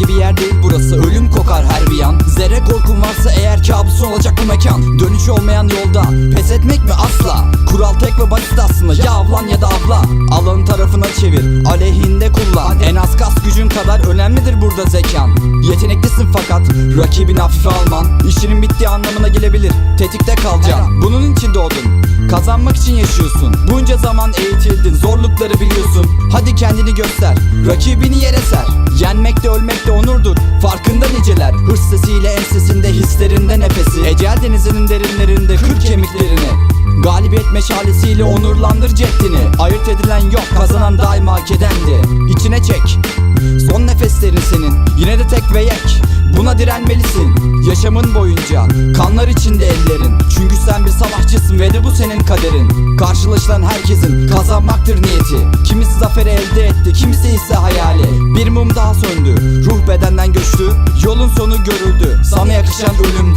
herhangi bir yer değil burası. Ölüm kokar her bir yan Zerre korkun varsa eğer kabus olacak bu mekan. Dönüş olmayan yolda. Pes etmek mi? Asla. Kural tek ve basit aslında. Ya avlan ya da abla. Alanın tarafına çevir. Aleyhinde kullan. En az kas gücün kadar önemlidir burada zekan. Yeteneklisin fakat rakibin hafife alman İşinin bittiği anlamına gelebilir. Tetikte kalacaksın. Bunun için doğdun. Kazanmak için yaşıyorsun. Bunca zaman eğitildin. Zorlukları biliyorsun. Hadi kendini göster. Rakibini yere ser. Yenmek Farkında niceler Hırs sesiyle ensesinde hislerinde nefesi. Ecel denizinin derinlerinde kır kemiklerini Galibiyet meşalesiyle onurlandır ceddini. Ayırt edilen yok kazanan daima hak edendi İçine çek Son nefeslerin senin. Yine de tek ve yek Buna direnmelisin. Yaşamın boyunca Kanlar içinde ellerin. Çünkü sen bir savaşçısın ve de bu senin kaderin. Karşılaşılan herkesin kazanmaktır niyeti. Kimisi zaferi elde etti kimisi ise hayali. Bir mum daha söndü Ruh bedenden göçtü Yolun sonu görüldü. Sana yakışan ölümdü